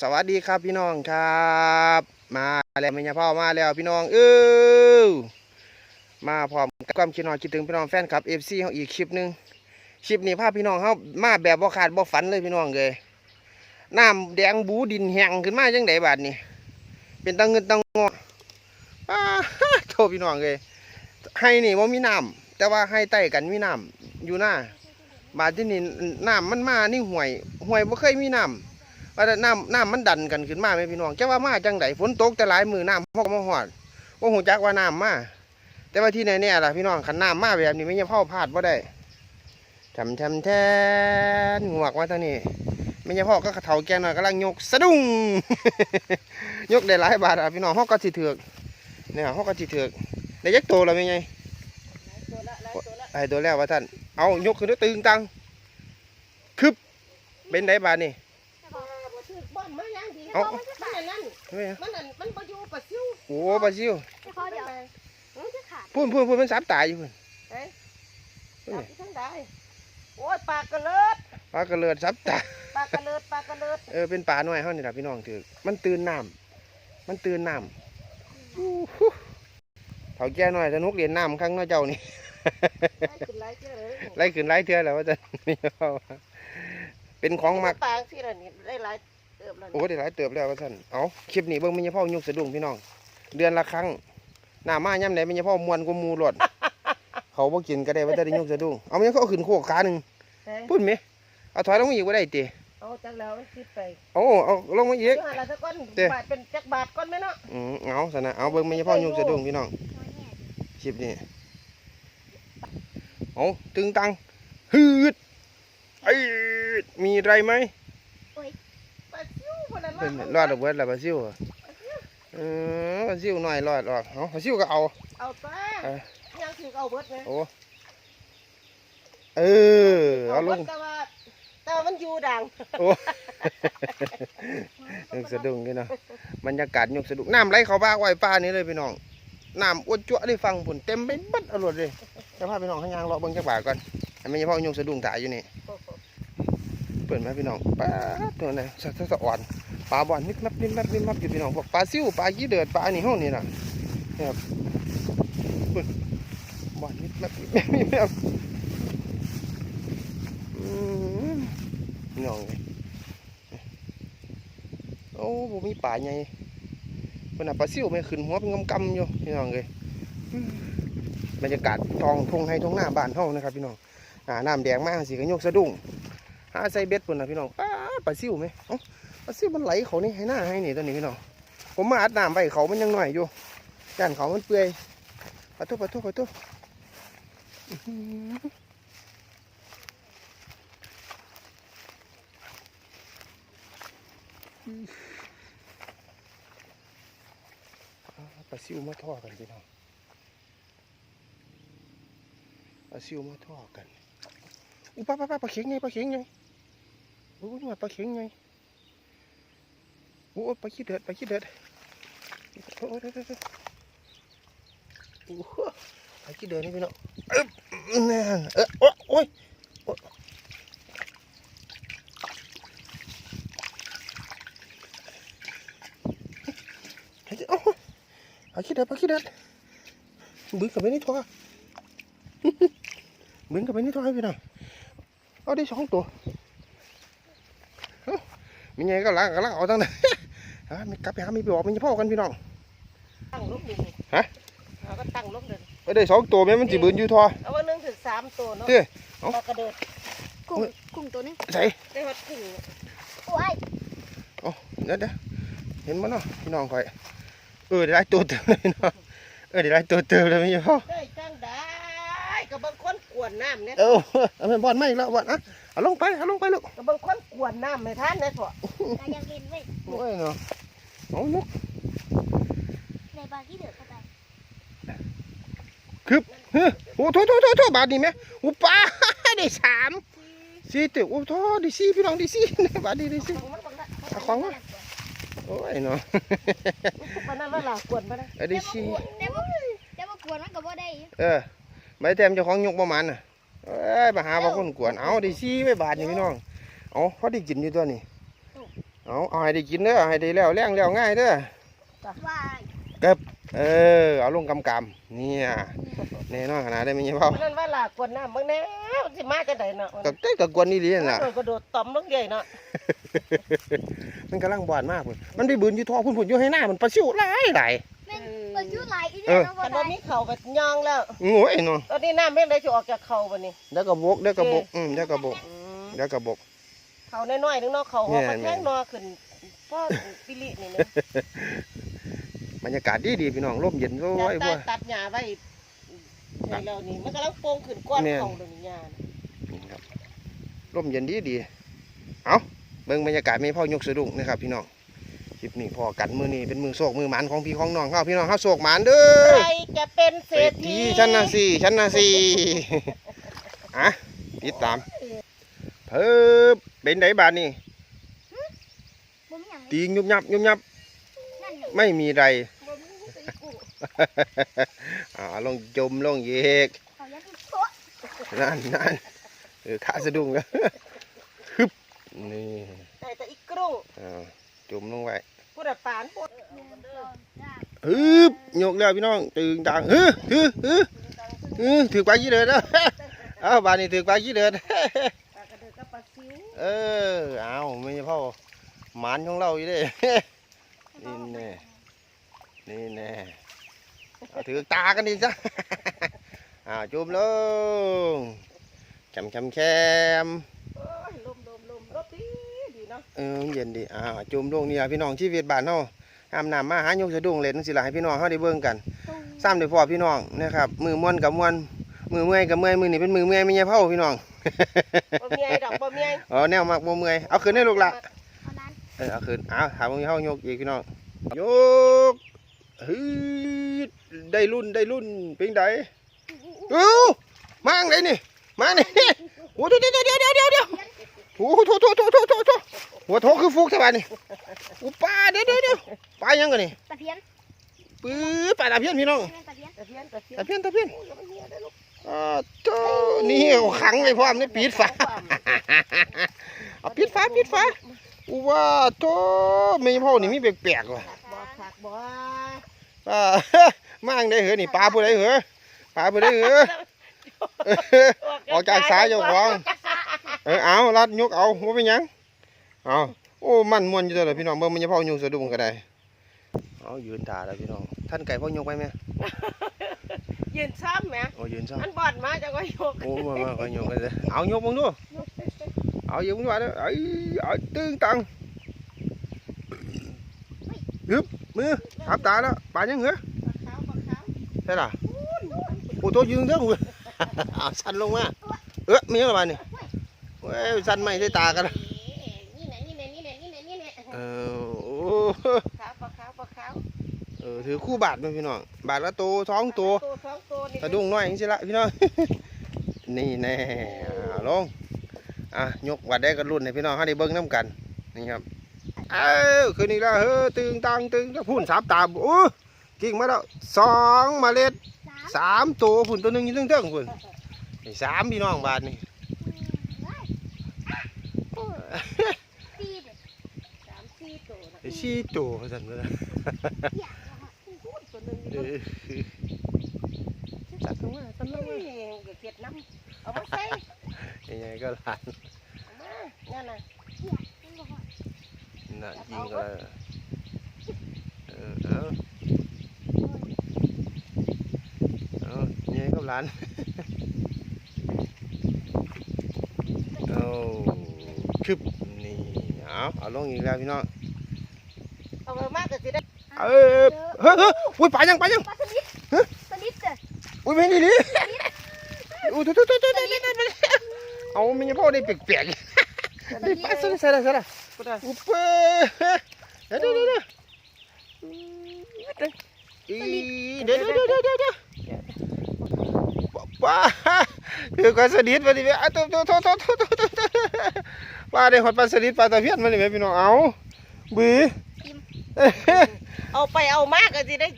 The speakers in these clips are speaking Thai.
สวัสดีครับพี่น้องครับ มาแล้วม่ยาพ่อมาแล้วพี่น้องเออมาพร้อมกับความคิดนอนคิดถึงพี่น้องแฟนคลับเอฟซีเขาอีกคลิปหนึงคลิปนี้พาพพี่น้องเขามาแบบบ่ขาดบ่ฝันเลยพี่น้องเลยน้ำแดงบูดินแห้งขึ้นมาจังไดบาดนี้เป็นตังเงินตังงอป้าโทษพี่น้องเลยให้นี่ว่ามีน้ำแต่ว่าให้ใต้กันมีน้ำอยู่หน้าบาดที่นี่น้ำมันมานี่ห่วยห่วยบ่เคยมีน้ำ ว่าแต่น้ำน้ำมันดันกันขึ้นมาไหมพี่น้องจะว่ามาจังไดฝนตกแต่หลายมือน้ำพอกมาหอดว่าหูจักว่าน้ำมาแต่ว่าที่แน่ๆล่ะพี่น้องขันน้ำมาแบบนี้ไม่ยังเผาพลาดบ่ได้ทำทำแทนหงวกว่าทางนี้ไม่ยังพ่อก็กระเทาแกหน่อยกำลังยกสะดุ้งยกได้หลายบาทอะพี่น้องฮอกก็สิเถือกเนี่ยฮอกก็สิเถือกได้ยักโตแล้วเป็นไงตัวละหลายตัวละไอ้ตัวแล้วว่าท่านเอายกขึ้นด้วยตึงตังคึบเป็นไดบาทนี่บ่บ่ถือบ่ อีพอมันอันนั้นเฮ้ยมันอันมันบ่อยู่ปะซิวโอ้ปลาซิวพอเดี๋ยวมันจะขาดพูนพูนพูนมันสับตายอยู่พุ่นเอ้ยเอ้ยจับที่ทั้งใดโอ้ยปลากระเลิดปลากระเลือดสับตายปลากระเลิดปลากระเลิดเออเป็นปลาหน่อยเฮานี่ล่ะพี่น้องถือมันตื่นน้ำมันตื่นน้ำอู้หูเฒ่าแก่น้อยสนุกเรียนน้ำครั้งน้อยเจ้านี่ ไล่ขึ้นไล่เจ้าเลยไล่ขึ้นไล่เทือแล้วว่าจะเป็นของมักปลาสิล่ะนี่ได้หลาย ติบแล้วโอ้ได้หลายเติบแล้วว่าท่านเอาคลิปนี้เบิ่งมีพ่อยกสะดุ้งพี่น้อง เดือนละครั้งหน้ามาย่ำไหนมีพ่อมวนกว่าหมูหลด เขาบ่กินก็ได้ว่าจะได้ยกสะดุ้งเอามันเขาเอาขึ้นโคกขาหนึ่งเอ้ยพูดไหมเอาถอยลงมาอีกว่าได้ติเอาจังแล้วมันคิดไปเอาเอาลงมาอีเดี๋ยกวหาละสักก้อนเด้บาทเป็นจักบาทก้อนไหมเนาะอืมเอาสนะเอาเบิ่งมีพ่อยกสะดุ้งพี่น้องน้อยเนี่ยคลิปนี้เอาตึงตังฮืดไอ้ยมีอะไรไหม ปลาซิวพุ่นน่ะ เพิ่นมารอดเอาเบิดแล้วปลาซิวอะเออปลาซิวหน่อยรอดออกเอาปลาซิวก็เอาเอาตาเอ้ยยังสิเอาเบิดเลยโอ้เออเอาลงแต่ว่าแต่ว่ามันอยู่ดังโอ้ยกสะดุ้งนี่เนาะบรรยากาศยกสะดุ้งน้ำไหลเข้าบ้าไว้ป้านี้เลยพี่น้องน้ำอ้วนจั่วได้ฟังผลเต็มไปเบัดอรวดเลยจะพาพี่น้องข้างยางเลาะเบิ่งจักบาทก่อนให้ไม่ใช่พ่อยกสะดุ้งถ่ายอยู่นี่เปิดไหมาพี่น้องป้าดตัวไหนสะสะสะอ่อน ปลาบ่อนนิดนับนิดนับนิดนับอยู่พี่น้องพวกปลาซิวปลายี่เดือดปลาอันนี้ห้องนี่นะเนี่ยครับเปิดบอนนิดนับนิดนับนิดนับอืมพี่น้องเลยโอ้ผมมีป่าใหญ่เพิ่นน่ะปลาซิวไม่ขึ้นหัวเป็นกำๆอยู่พี่น้องเลยบรรยากาศทองทงให้ทงหน้าบ้านเฮานะครับ พี่น้องอ่าน้ำแดงมากสิก็ยกสะดุ้งหาใส่เบ็ดพุ่นนะพี่น้องป้าปลาซิวไหม เอ้าปลาซิมันไหลเขานี่ให้หน้าให้นี่ตัวนี้พี่น้องผมมาอัดน้ำไว้เขามันยังหน่อยอยู่ย่านเขามันเปื่อยปะทุปะทุปะทุอื้อหือปลาซิวมาท่อกันพี่น้องปลาซิวมาท่อกันอู้ป้าป้าป้าปลาเข็งไงปลาเข็งไงโอ้ยมาปลาเข็งไง โอ้ยปขี้เดือดปขี้เดือดโอ้โอ้โหปขี้เดือดนี่พี่น้องเอ๊บนั่นเออโอ้ยโอ้ยโอ้ยเฮ้ยโอ้ยปลาขี้เดือดปลาขี้เดือดบึ้งกับไปนี่ท่อบึ้งกับไปนี่ท่อให้พี่น้องเอาได้สองตัวมีไงก็ล้างก็ล้างเอาตั้งแต่ ฮะมีกลับไปหามีไปบอกมีพ่อกันพี่น้องตั้งลบหนึ่งฮะเอาก็ตั้งลบหนึ่งเอ้ยได้สองตัวแม่มันจีบืนอยู่ท่อเอาว่าหนึ่งถึงสามตัวเนาะเด้อปลากระเดิดกุ้งกุ้งตัวนึงใส่ได้วัดกุ้งโอ้ยเดี๋ยวเดี๋ยวเห็นมั้ยเนาะพี่น้องคอยเออได้หลายตัวเติมเลยพี่น้องเออได้หลายตัวเติมเลยพี่พ่อได้จังได้กับบางคนกวนน้ำเนี่ยเออเอาไปบอลไม่อีกแล้วบอลอะเอาลงไปเอาลงไปลูกกับบางคนกวนน้ำไม่ทันเลยพอเรายังเล่นไว้โอ้ยเนาะ เอาลูกในบาร์ที่เดือดเข้าไปเฮ้ยโอ้โถโถโถโถบาทนี่ไหมโอ้ป้าได้สามสี่ตัวโอ้โถได้สี่พี่น้องได้สี่บาทนี้ได้สี่มันบังละเอาของวะโอ้ยเนาะมันนั่นละล่ะกวนมานะเอาได้สี่แต่ว่าแต่ว่ากวนมันก็บ่ได้เออไม่แต้มเจ้าของยกประมาณน่ะเอ้ยมาหาบางคนกวนเอาได้สี่ไว้บาทนี่พี่น้องเอาเขาได้กินอยู่ตัวนี้ เอาเอาให้ได้กินเด้อให้ได้แล้วแรงแล้วง่ายเด้อว่าเออเอาลงกำกำเนี่ยแน่นอนขนาดได้ไหมเนี่ยพ่อเพราะนั้นว่าลากวนน้ำบางแน่มันสิมาจังไดเนาะก็เต้กับกวนนี่ดีนั่นล่ะโดดกระโดดต่อมลงใหญ่เนาะมันกำลังบอนมากเลยมันไปบืนอยู่ท่อพุ่นพุ่นอยู่ให้หน้ามันปลาซิวหลายหลายแม่นมันชื่อหลายอีเอเดียอวนะบ่คันได้ว่ามีเข่าแบบย่องแล้วโอ้ยเนาะตอนนี้น้ำเม่ได้จะออกจากเข่าบ่นี่เดี๋ยวกระบกเดี๋ยวกระบกอืมเดี๋ยวกระบกอืมเดี๋ยวกระบก เข่าน้อยๆนึงเนาะเข่าหอกแม่มันนแท่งนอขึ้นพ่อปิลินี่นะบรรยากาศดีดีๆพี่น้องร่มเย็นโอ้ยามยตาบัยวตัดหญ้าไว้ในแล้วนี่มันกำลังโป่งขึ้นก้อนแม่นเข่าเลยนี่หญ้าน่ะนี่ครับร่มเย็นดีดีๆเอาเบิ่งบรรยากาศไม่พ่อยกสะดุ้งนะครับ พี่น้องคลิปนี้พอกันมือนี้เป็นมือโศกมือหมันของพี่ของน้องเขาพี่น้องเขาโศกหมันเด้อใครจะเป็นเศรษฐีชั้นน่ะสี่ชั้นน่ะสี่อะติดตามเพิ่ม เป็นไดบานนี่บ่มีหยังตีงยุบยับยุบยับนั่นนี่ไม่มีไร บ่มีใส่กุ้งอ่าลงจมลงเยกเขาอยากกินโต๊ะนั่นนั่นเออขาสะดุ้งแล้วฮึบนี่แต่แต่อีกกรุ้งอ่าจมลงไว้พูดแต่ปานพูดหนึ่งสองสามฮึบยกแล้วพี่น้องตึงตังฮึฮึฮึฮึถือปลายี่เดือดแล้วเอาบานนี้ถือปลายี่เดือด เออเอาไม่ใช่พ่อหมานของเราอยู่เด้ นี่แน่นี่แน่เอาถือตากันดีจ้ะอ่าจุ่มลงแคมแคมแคมโอ้ยลมลมลมรถดีดีเนาะเออเย็นดีอ่าจุ่มลงนี่ล่ะพี่น้องชีวิตบ้านเฮาห้ามน้ำมาหายกสะดุ้งเล่นสิล่ะให้พี่น้องเฮาได้เบิ่งกันตุ้งซ้ำได้พอพี่น้องนะครับมือม่วนกับม่วน มือเมื่อยกับเมื่อยมือนี่เป็นมือเมื่อยไม่ใช่เผาพี่น้องบ่มีไอ้ดอกบ่มีไอ้อ๋อแนวมักบ่เมื่อยเอาขึ้นให้ลูกละเอานั้นเออเอาขึ้นเอาถามมึงเฮายกอีกพี่น้องยกฮึดได้รุ่นได้รุ่นเป็นไดเอ้ามาอังไดนี่มานี่โอ้เดี๋ยวเดี๋ยวเดี๋ยวเดี๋ยวเดี๋ยวเดี๋ยวโอ้โหโถโถโถโถโถโถหัวโถคือฟุกใช่ป่ะนี่อุปลาเดี๋ยวเดี๋ยวเดี๋ยวปลายังกันนี่ตะเพียนปื้อปลาตะเพียนพี่น้องแม่นตะเพียนตะเพียนตะเพียนตะเพียนตะเพียนโอ้ยอย่าไปเหียได้อลูกอ่าโตนี่เอาขังเลยพร้อมนี่ปิดฝา เอาปิดฝาปิดฝาอุว่าโตไม่พ่อนี่มีแปลกๆว่ะบ่ผักบ่อ่า มาอังได้เหรอนี่ปลาผู้ใดเหรอปลาผู้ใดเหรอออกจากสายเจ้าของเออเอารัดยกเอาว่าเป็นหยังเอาโอ้มันมวนอยู่ตัวเลยพี่น้องเบิ่งมันจะพ่อยกสะดุ้งก็ได้เอายืนถ่าแล้วพี่น้องท่านไก่พ่อยกไปไหม ยืนซ้ำแหมโอ้ยืนซ้มันบอดมาจังก็ยกำโอ้มามาพ่อยกเลยเอายกมึงดูเอายกมึงดูเอ้ยเอาตึงตังฮึบมือทับตาแล้วปลายังเหรอปลาขาวปลาขาวใช่ล่ะโอ้ตัวยืนเด้อกูเอาสั่นลงมาเอ๊ะมีอะไรบ้างนี่เว้ยสั่นไม่ได้ตากันละนี่แหละนี่แหละนี่แหละนี่แหละนี่แหละเออโอ้ขาวปลาขาวปลาขาวเออถือคู่บาทมาพี่น้องบาทละตัวสองตัว ตัว สองตัวนี่สะดุ้งน้อยอย่างนี้ละพี่น้อง นี่แน่อ่าลงอะยกวัดได้กันรุ่นให้พี่น้องให้ได้เบิ้งน้ำกัน นี่ครับ เอ้าคืนนี้แล้วเฮ้อตึงตังตึงพุ่นสามตาโอ้กิ่งมาแล้วสองเมล็ดสามสามตัวพุ่นตัวหนึงอยืนเทิงๆพุ่นนี่สามพี่น้องบาทนี่สี่เด็ดสามสี่ตัวนะไอ้สี่ตัวสั่นเลย ก็หลานนั่นน่ะน่ะยิงก็เลยเออเอาเอายังไงก็หลานเอาคึบนี่เอาเอาลงอีกแล้วพี่น้องเอามามากก็สิได้เออเฮ้ยเฮ้ยอุ้ยไปยังไปยังสลิดสลิดเด้ออุ้ยไม่ดีดิอุ้ยทุทุทุทุ เอาไม่ยังพ่อได้เปียกๆนี่ปลาสลิดใส่ละใส่ละกูได้อุปเปเดี๋ยวเดี๋ยวเดี๋ยวเดี๋ยวอีเดี๋ยวเดี๋ยวเดี๋ยวเดี๋ยวเดี๋ยวป้าเดี๋ยวก็สนิทมาดิแม่อะโตโตโตโตโตโตโตโตป้าได้หอดปลาสลิดปลาตะเพียนมาดิแม่พี่น้องเอาบีเอาไปเอามากก็สิได้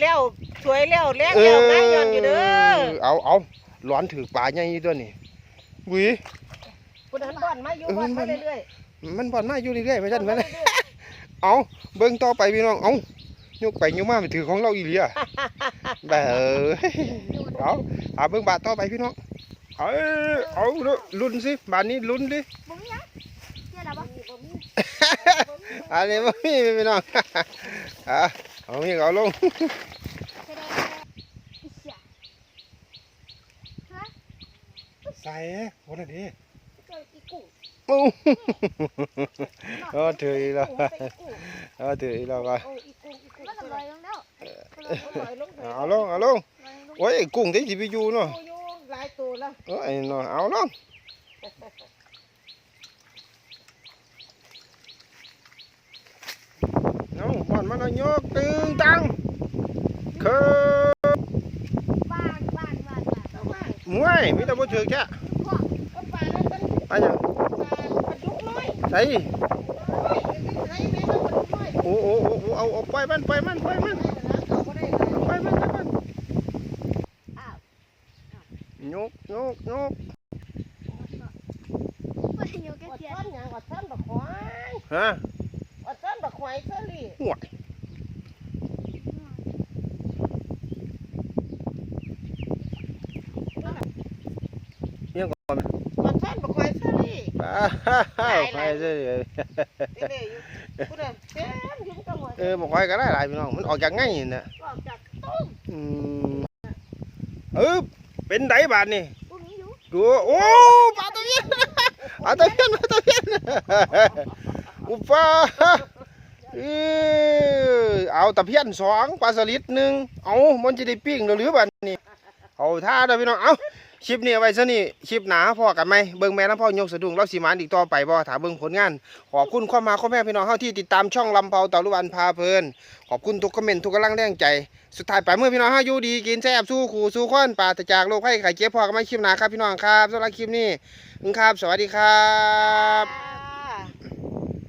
แล้วสวยแล้วแรงแล้วง่ายย้อนอยู่เด้อเอาเอาร้อนถือปลาใหญ่อยู่ตัวนี่ บีกูเดินบ่อนมาอยู่บ่อนมาเรื่อยมันบ่อนมาอยู่เรื่อยๆไปซั่นมันเอาเบิ่งต่อไปพี่น้องเอายกไปยกมาไปถือของเราอีหลีอะแบบเอ้ยเอาเอาเบิ่งบาทต่อไปพี่น้องเอาเอาเด้อลุ้นสิบาทนี้ลุ้นดิ บุ้งยังเดี๋ยวเราบอกอันนี้บ่มีพี่น้อง อะเอามีก็เอาลงแสดงอิจฉาฮะ ใส่คนละดีเจออีกุ้งปุ้งเอาถืออีกแล้วเอาถืออีกแล้วก็มันก็ลอยลงแล้วเอาลงเอาลงโอ้ยกุ้งที่สิไปอยู่เนาะโอ้ยหลายตัวแล้วเอ้ยเนาะเอาลงเอาบ่อนมันเอายกตึงตังเคือบ้านบ้านบ้านบ้านเอามามวยมีแต่บ่ถือแค่ ไปหยังปลาปลาดุกน้อยใส่ใส่แม่ต้องปลาดุกน้อยโอ้โอ้โอ้โอ้เอาเอาปล่อยมันปล่อยมันปล่อยมันเอาบ่ได้เลยปล่อยมันปล่อยมันอ้าวยกยกยกไม่ได้โยก อด เทีย ซ้อน นหยังอดซ้อนบักควาย ฮะ อดซ้อนบักควายเซอรี่ ห่วย ยังก่อนไหม อดซ้อนบักควายเซอรี่ อ้าว ไปเรื่อยเด้ๆอยู่พูดเด้อเต็มอยู่กับหัวเออบอกไว้ก็ได้หลายพี่น้องมันออกจากง่ายนี่นะออกจากต้มอืมเออเป็นไดบาทนี่พวกนี้อยู่ดูโอ้ปลาตะเพียนปลาตะเพียนปลาตะเพียนอุปาเออเอาตะเพียนสองปลาสลิดหนึ่งเอามันจะได้ปิ้งหรือบัดนี้ เอาท่าเด้อพี่น้องเอาคลิปนี้ไว้ซะนี่คลิปหนาพอกันไหมเบิ่งแม่น้ำพ่อยกสะดุ้งเราสีมานอีกต่อไปบ่ถามเบิ่งผลงานขอบคุณความมาข้อแม่พี่น้องเฮาที่ติดตามช่องลำเผาเต่าลุวันพาเพลิน ขอบคุณทุกคอมเมนต์ทุกกำลังแรงใจ สุดท้ายไปเมื่อพี่น้องเฮาอยู่ดีกินแซ่บสู้ขู่สู้ข้อนปราศจากโรคไข้ไข้เจ็บพอกันไหมคลิปหนาครับพี่น้องครับสำหรับคลิปนี้ครับ สวัสดีครับครับ